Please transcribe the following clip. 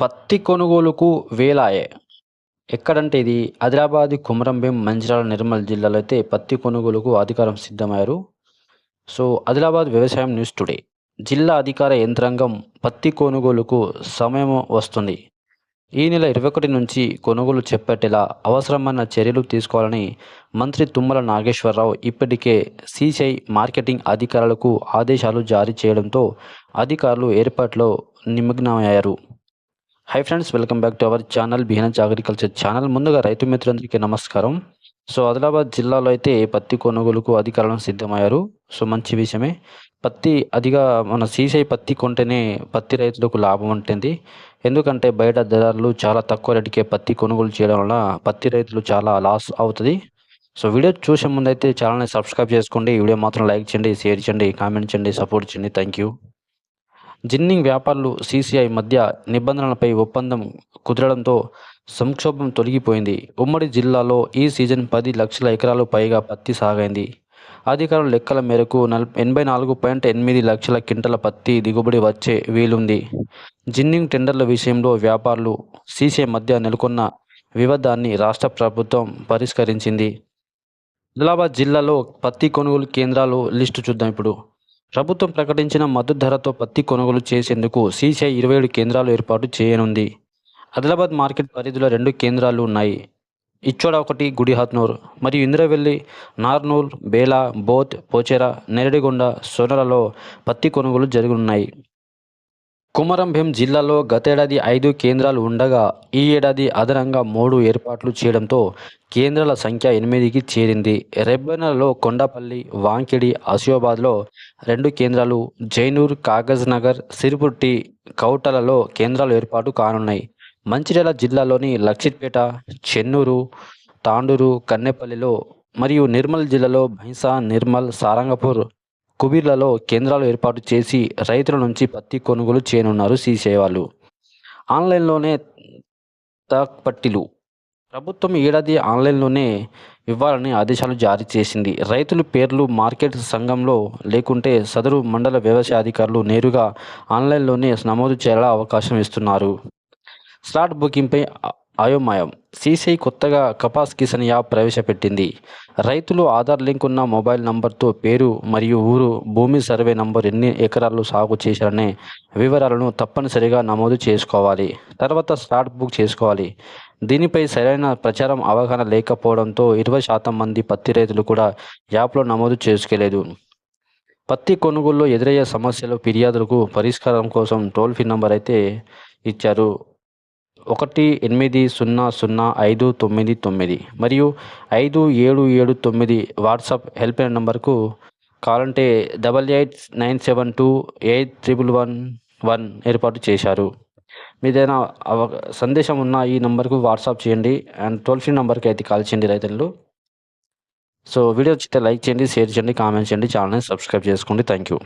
పత్తి కొనుగోలుకు వేలాయే. ఎక్కడంటే ఇది? ఆదిలాబాద్ కుమరంభీం మంచిర్యాల నిర్మల్ జిల్లాలో అయితే పత్తి కొనుగోలుకు అధికారం సిద్ధమయ్యారు. సో ఆదిలాబాద్ వ్యవసాయం న్యూస్ టుడే. జిల్లా అధికార యంత్రాంగం పత్తి కొనుగోలుకు సమయం వస్తుంది. ఈ నెల ఇరవై ఒకటి నుంచి కొనుగోలు చేపట్టేలా అవసరమైన చర్యలు తీసుకోవాలని మంత్రి తుమ్మల నాగేశ్వరరావు ఇప్పటికే సిసిఐ మార్కెటింగ్ అధికారులకు ఆదేశాలు జారీ చేయడంతో అధికారులు ఏర్పాట్లో నిమగ్నమయ్యారు. Hi friends welcome back to our channel బిహెన్స్ agriculture channel ముందుగా రైతు మిత్రులందరికీ నమస్కారం. సో ఆదిలాబాద్ జిల్లాలో అయితే పత్తి కొనుగోలుకు అధికారులను సిద్ధమయ్యారు. సో మంచి విషయమే. పత్తి అదిగా మన సీసీ పత్తి కొంటేనే పత్తి రైతులకు లాభం ఉంటుంది. ఎందుకంటే బయట ధరలు చాలా తక్కువ రేటుకే పత్తి కొనుగోలు చేయడం వల్ల పత్తి రైతులు చాలా లాస్ అవుతుంది. సో వీడియో చూసే ముందు అయితే ఛానల్ని సబ్స్క్రైబ్ చేసుకోండి. వీడియో మాత్రం లైక్ చేయండి షేర్ చేయండి కామెంట్ చేయండి సపోర్ట్ చేయండి. Thank you. జిన్నింగ్ వ్యాపారులు సీసీఐ మధ్య నిబంధనలపై ఒప్పందం కుదరడంతో సంక్షోభం తొలగిపోయింది. ఉమ్మడి జిల్లాలో ఈ సీజన్ పది లక్షల ఎకరాలు పైగా పత్తి సాగైంది. అధికారుల లెక్కల మేరకు నల్ ఎనభై నాలుగు పాయింట్ ఎనిమిది లక్షల క్వింటల పత్తి దిగుబడి వచ్చే వీలుంది. జిన్నింగ్ టెండర్ల విషయంలో వ్యాపారులు సీసీఐ మధ్య నెలకొన్న వివాదాన్ని రాష్ట్ర ప్రభుత్వం పరిష్కరించింది. ఆదిలాబాద్ జిల్లాలో పత్తి కొనుగోలు కేంద్రాలు లిస్టు చూద్దాం ఇప్పుడు. ప్రభుత్వం ప్రకటించిన మద్దతు ధరతో పత్తి కొనుగోలు చేసేందుకు సీసీఐ ఇరవై ఏడు కేంద్రాలు ఏర్పాటు చేయనుంది. ఆదిలాబాద్ మార్కెట్ పరిధిలో రెండు కేంద్రాలు ఉన్నాయి. ఇచ్చోడ ఒకటి గుడిహత్నూర్ మరియు ఇంద్రవెల్లి నార్నూర్ బేలా బోత్ పోచెర నెరడిగొండ సోనలలో పత్తి కొనుగోలు జరుగుతున్నాయి కుమరంభీం జిల్లాలో గతేడాది ఐదు కేంద్రాలు ఉండగా ఈ ఏడాది అదనంగా మూడు ఏర్పాట్లు చేయడంతో కేంద్రాల సంఖ్య ఎనిమిదికి చేరింది. రెబ్బెనలో కొండపల్లి వాంకిడి ఆసియాబాద్లో రెండు కేంద్రాలు జైనూర్ కాగజ్ నగర్ సిరిపుట్టి కౌటలలో కేంద్రాలు ఏర్పాటు కానున్నాయి. మంచిర్యాల జిల్లాలోని లక్షిత్పేట చెన్నూరు తాండూరు కన్నెపల్లిలో మరియు నిర్మల్ జిల్లాలో భైంసా నిర్మల్ సారంగపూర్ కుబీర్లలో కేంద్రాలు ఏర్పాటు చేసి రైతుల నుంచి పత్తి కొనుగోలు చేయనున్నారు సీసీఐ వాళ్ళు. ఆన్లైన్లోనే పట్టిలు. ప్రభుత్వం ఏడాది ఆన్లైన్లోనే ఇవ్వాలని ఆదేశాలు జారీ చేసింది. రైతుల పేర్లు మార్కెట్ సంఘంలో లేకుంటే సదరు మండల వ్యవసాయ అధికారులు నేరుగా ఆన్లైన్లోనే నమోదు చేయాల అవకాశం ఇస్తున్నారు. స్లాట్ బుకింగ్పై అయోమయం. సీసీఐ కొత్తగా కపాస్ కిసాన్ యాప్ ప్రవేశపెట్టింది. రైతులు ఆధార్ లింక్ ఉన్న మొబైల్ నంబర్తో పేరు మరియు ఊరు భూమి సర్వే నంబర్ ఎన్ని ఎకరాలు సాగు చేశారనే వివరాలను తప్పనిసరిగా నమోదు చేసుకోవాలి. తర్వాత స్లాట్ బుక్ చేసుకోవాలి. దీనిపై సరైన ప్రచారం అవగాహన లేకపోవడంతో ఇరవై శాతం మంది పత్తి రైతులు కూడా యాప్లో నమోదు చేసుకోలేదు. పత్తి కొనుగోలులో ఎదురయ్యే సమస్యలు ఫిర్యాదులకు పరిష్కారం కోసం టోల్ ఫ్రీ నంబర్ అయితే ఇచ్చారు. ఒకటి ఎనిమిది సున్నా సున్నా ఐదు తొమ్మిది తొమ్మిది మరియు ఐదు ఏడు ఏడు తొమ్మిది వాట్సాప్ హెల్ప్ లైన్ నెంబర్కు కావాలంటే double eight nine seven two eight triple one one ఏర్పాటు చేశారు. మీదైనా సందేశం ఉన్న ఈ నెంబర్కు వాట్సాప్ చేయండి అండ్ టోల్ ఫ్రీ నెంబర్కి అయితే కాల్ చేయండి రైతులు. సో వీడియో వచ్చితే లైక్ చేయండి షేర్ చేయండి కామెంట్ చేయండి ఛానల్ని సబ్స్క్రైబ్ చేసుకోండి. Thank you